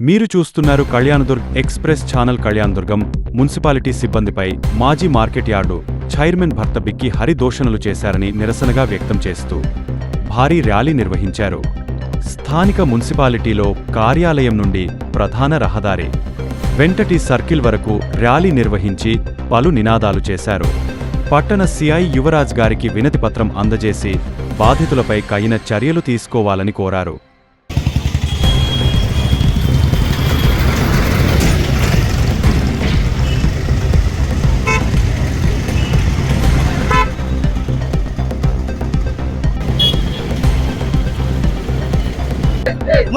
మీరు చూస్తున్నారు Kalyandurg express channel Kalyanadurgam municipality సిబ్బందిపై మాజీ మార్కెట్ యార్డు చైర్మన్ భర్త బిక్కి హరిదోషణలు చేశారని నిరసనగా వ్యక్తం చేస్తూ భారీ ర్యాలీ నిర్వహించారు. స్థానిక మున్సిపాలిటీలో కార్యాలయం నుండి ప్రధాన రహదారి వెంటటి సర్కిల్ వరకు ర్యాలీ నిర్వహించి పలు నినాదాలు చేశారు. పట్టణ సిఐ యువరాజ్ గారికి వినతిపత్రం అందజేసి బాధితులపై కయిన చర్యలు తీసుకోవాలని కోరారు.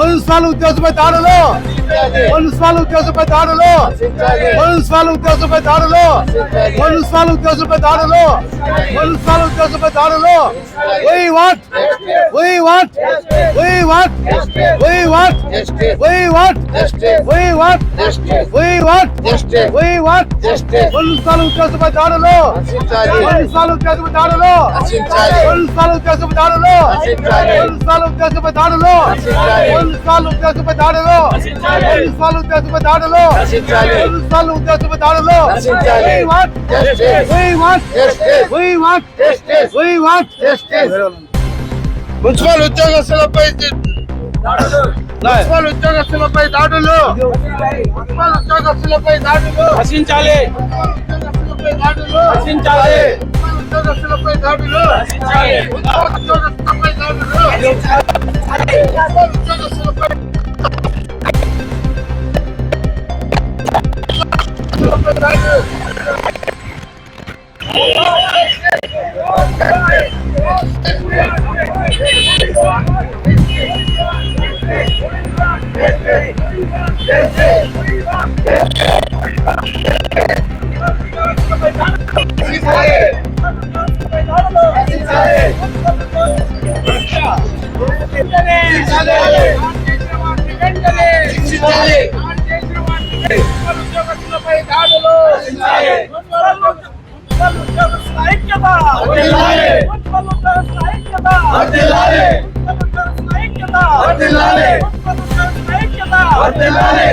మున్సిపల్ ఉద్యోగపై దాడులు. మున్సిపల్ ఉద్యోగపై దాడులు. మున్సిపల్ ఉద్యోగపై దాడులు. మున్సిపల్ ఉద్యోగపై దాడులు. మున్సిపల్ ఉద్యోగపై దాడులు. Why what why what why what why what why what why what why what why what municipal ఉద్యోగపై దాడులు. మున్సిపల్ ఉద్యోగపై దాడులు. మున్సిపల్ ఉద్యోగపై దాడులు. మున్సిపల్ ఉద్యోగపై దాడులు. మున్సిపల్ ఉద్యోగపై దాడులు? మున్సిపల్ ఉద్యోగపై దాడులు? మున్సిపల్ ఉద్యోగపై దాడులు? మున్సిపల్ ఉద్యోగస్తులపై మున్సిపల్ ఉద్యోగస్తులపై దాడులు? మున్సిపల్ ఉద్యోగస్తులపై దాడులు? రక్షించాలి ఉద్యోగస్తులపై దాడులు? రక్షించాలి ఉద్యోగస్తులపై దాడులు? మున్సిపల్ ఉద్యోగస్తులపై దాడులు? Hey! వర్తిల్లాలి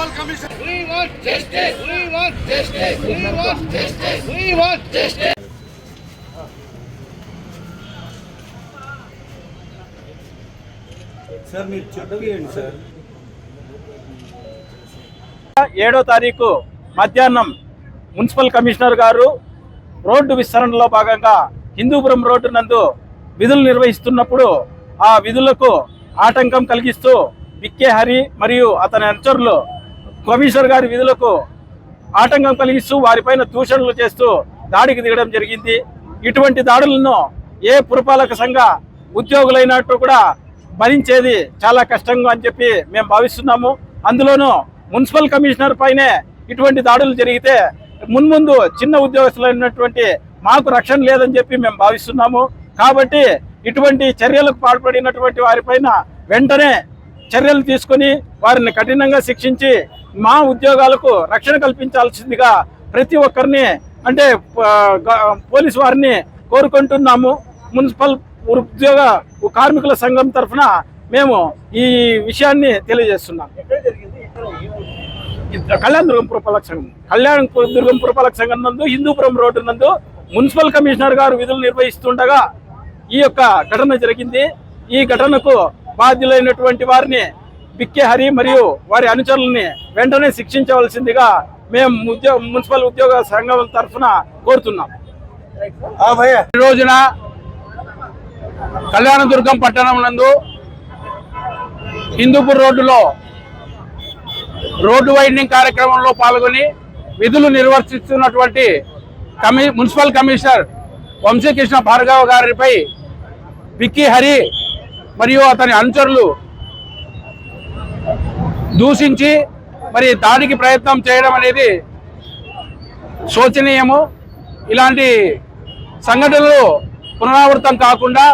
want justice. సార్ మీరు చెప్పండి సార్ ఏడో తారీఖు మధ్యాహ్నం మున్సిపల్ కమిషనర్ గారు రోడ్డు విస్తరణలో భాగంగా హిందూపురం రోడ్డు నందు విధులు నిర్వహిస్తున్నప్పుడు ఆ విధులకు ఆటంకం కలిగిస్తూ బిక్కే హరి మరియు అతని అనుచరులు కమిషనర్ గారి విధులకు ఆటంకం కలిగిస్తూ వారిపైన దూషణలు చేస్తూ దాడికి దిగడం జరిగింది. ఇటువంటి దాడులను ఏ పురపాలక సంఘ ఉద్యోగులైనట్టు కూడా భరించేది చాలా కష్టంగా అని చెప్పి మేము భావిస్తున్నాము. అందులోనూ మున్సిపల్ కమిషనర్ పైనే ఇటువంటి దాడులు జరిగితే మున్ముందు చిన్న ఉద్యోగస్తులైనటువంటి మాకు రక్షణ లేదని చెప్పి మేము భావిస్తున్నాము. కాబట్టి ఇటువంటి చర్యలకు పాల్పడినటువంటి వారిపైన వెంటనే చర్యలు తీసుకొని వారిని కఠినంగా శిక్షించి మా ఉద్యోగాలకు రక్షణ కల్పించాల్సిందిగా ప్రతి ఒక్కరిని అంటే పోలీసు వారిని కోరుకుంటున్నాము. మున్సిపల్ ఉద్యోగ కార్మికుల సంఘం తరఫున మేము ఈ విషయాన్ని తెలియజేస్తున్నాం కళ్యాణ దుర్గం పురపాలక సంఘం కళ్యాణ దుర్గం పురపాలక సంఘం నందు హిందూపురం రోడ్డు నందు మున్సిపల్ కమిషనర్ గారు విధులు నిర్వహిస్తుండగా ఈ యొక్క ఘటన జరిగింది. ఈ ఘటనకు బాధ్యులైనటువంటి వారిని బిక్కే హరి మరియు వారి అనుచరులని వెంటనే శిక్షించవలసిందిగా మేము ఉద్యోగ మున్సిపల్ ఉద్యోగ సంఘం తరఫున కోరుతున్నాం. ఈ రోజున కళ్యాణదుర్గం పట్టణం నందు హిందూపూర్ రోడ్డులో రోడ్డు వైండింగ్ కార్యక్రమంలో పాల్గొని విధులు నిర్వర్తిస్తున్నటువంటి కమి మున్సిపల్ కమిషనర్ వంశీకృష్ణ భార్గవ గారిపై పిక్కి హరి మరియు అతని అనుచరులు దూషించి మరి దాడికి ప్రయత్నం చేయడం అనేది శోచనీయము. ఇలాంటి సంఘటనలు పునరావృతం కాకుండా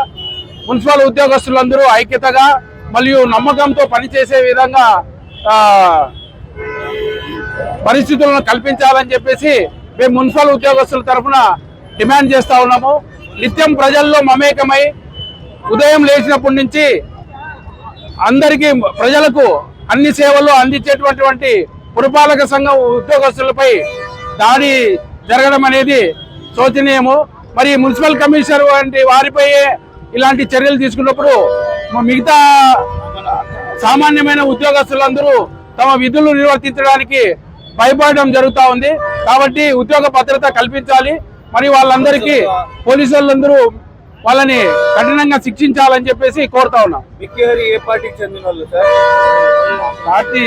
మున్సిపల్ ఉద్యోగస్తులందరూ ఐక్యతగా మరియు నమ్మకంతో పనిచేసే విధంగా పరిస్థితులను కల్పించాలని చెప్పేసి మేము మున్సిపల్ ఉద్యోగస్తుల తరఫున డిమాండ్ చేస్తూ ఉన్నాము. నిత్యం ప్రజల్లో మమేకమై ఉదయం లేచినప్పటి నుంచి అందరికీ ప్రజలకు అన్ని సేవలు అందించేటటువంటి పురపాలక సంఘం ఉద్యోగస్తులపై దాడి జరగడం అనేది శోచనీయము. మరి మున్సిపల్ కమిషనర్ వంటి వారిపై ఇలాంటి చర్యలు తీసుకున్నప్పుడు మిగతా సామాన్యమైన ఉద్యోగస్తులందరూ తమ విధులు నిర్వర్తించడానికి భయపడడం జరుగుతూ ఉంది. కాబట్టి ఉద్యోగ భద్రత కల్పించాలి. మరి వాళ్ళందరికీ పోలీసులందరూ వాళ్ళని కఠినంగా శిక్షించాలని చెప్పేసి కోరుతా ఉన్నాం. ఏ పార్టీకి చెందిన వాళ్ళు సార్? పార్టీ